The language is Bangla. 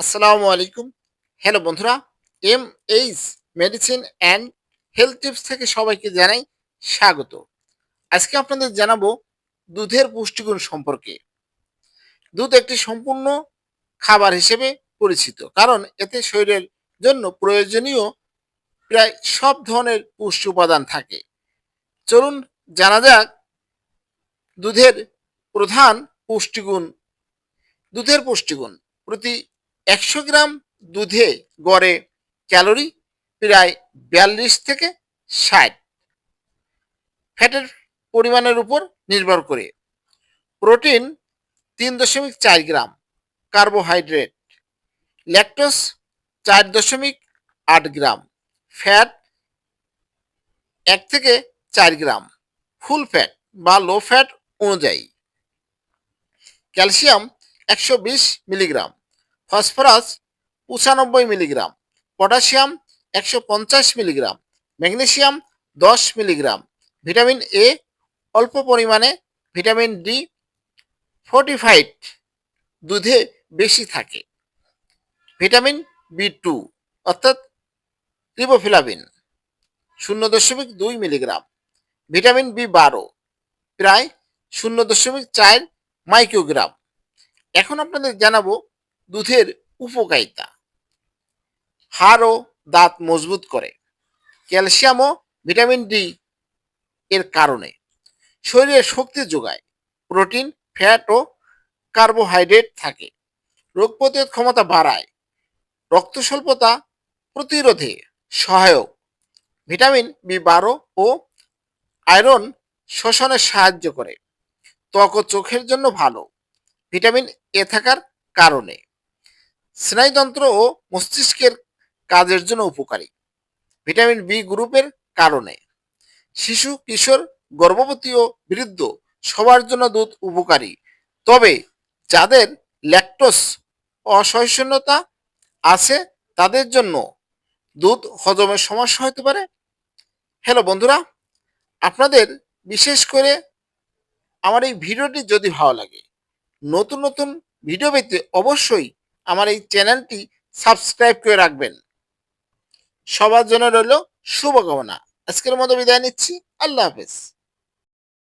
আসসালামু আলাইকুম। হ্যালো বন্ধুরা M H medicine and health tips থেকে সবাইকে জানাই স্বাগত। আজকে আপনাদের জানাব দুধের পুষ্টিগুণ সম্পর্কে। দুধ একটি সম্পূর্ণ খাবার হিসেবে পরিচিত, কারণ এতে শরীরের জন্য প্রয়োজনীয় প্রায় সব ধরনের পুষ্টি উপাদান থাকে। চলুন জানা যাক দুধের প্রধান পুষ্টিগুণ। দুধের পুষ্টিগুণ, প্রতি একশো গ্রাম দুধে গড়ে ক্যালোরি প্রায় বিয়াল্লিশ থেকে ষাট। ফ্যাটের পরিমাণের উপর নির্ভর করে। প্রোটিন তিন দশমিক চার গ্রাম, কার্বোহাইড্রেট। ল্যাকটোস চার দশমিক আট গ্রাম, ফ্যাট এক থেকে চার গ্রাম, ফুল ফ্যাট বা লো ফ্যাট অনুযায়ী। ক্যালসিয়াম একশো বিশ মিলিগ্রাম ফসফরাস পঁচানব্বই মিলিগ্রাম, পটাশিয়াম একশো পঞ্চাশ মিলিগ্রাম ম্যাগনেশিয়াম দশ মিলিগ্রাম। ভিটামিন এ অল্প পরিমাণে, ভিটামিন ডি ফোর্টিফাইড দুধে বেশি থাকে। ভিটামিন বি টু অর্থাৎ রিবোফিলাবিন শূন্য দশমিক দুই মিলিগ্রাম। ভিটামিন বি বারো প্রায় শূন্য দশমিক চার মাইক্রোগ্রাম। এখন আপনাদের জানাব দুধের উপকারিতা। হাড় ও দাঁত মজবুত করে। ক্যালসিয়াম ও ভিটামিন ডি এর কারণে। শরীরে শক্তি যোগায়। প্রোটিন, ফ্যাট ও কার্বোহাইড্রেট থাকে। রোগ প্রতিরোধ ক্ষমতা বাড়ায়। রক্ত স্বল্পতা প্রতিরোধে সহায়ক। ভিটামিন বি বারো ও আয়রন শোষণে সাহায্য করে। ত্বক ও চোখের জন্য ভালো। ভিটামিন এ থাকার কারণে। স্নায়ুতন্ত্র ও মস্তিষ্কের কাজের জন্য উপকারী। ভিটামিন বি গ্রুপের কারণে শিশু, কিশোর, গর্ভবতী ও বৃদ্ধ সবার জন্য দুধ উপকারী। তবে যাদের ল্যাকটোস অসহিষ্ণুতা আছে, তাদের জন্য দুধ হজমের সমস্যা হতে পারে। হ্যালো বন্ধুরা, আপনাদের বিশেষ করে আমার এই ভিডিওটি যদি ভালো লাগে, নতুন নতুন ভিডিও পেতে অবশ্যই আমার এই চ্যানেলটি সাবস্ক্রাইব করে রাখবেন। সবার জন্য রইল শুভকামনা। আজকের মতো বিদায় নিচ্ছি। আল্লাহ হাফেজ।